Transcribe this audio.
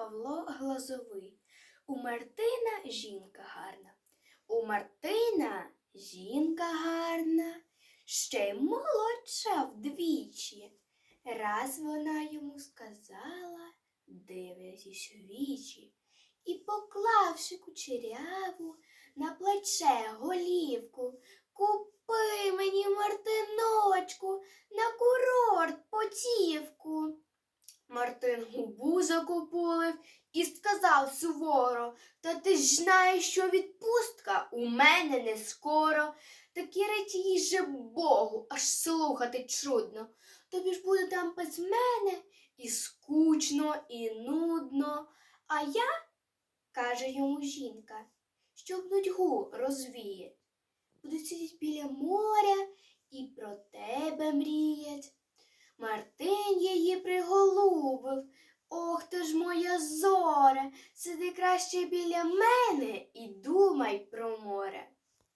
Павло Глазовий. У Мартина жінка гарна. У Мартина жінка гарна, ще й молодша вдвічі. Раз вона йому сказала, дивлячись у вічі, і поклавши кучеряву на плече голівку, купи мені, Мартиночку, на курорт потівку. Мартин губу закопулив і сказав суворо, та ти ж знаєш, що відпустка у мене не скоро. Такі речі їй же Богу, аж слухати чудно. Тобі ж буде там без мене і скучно, і нудно. А я, каже йому жінка, щоб нудьгу розвіє. Буду сидіти біля моря і про тебе мріять. Мартин її приголубив зоре, сиди краще біля мене і думай про море.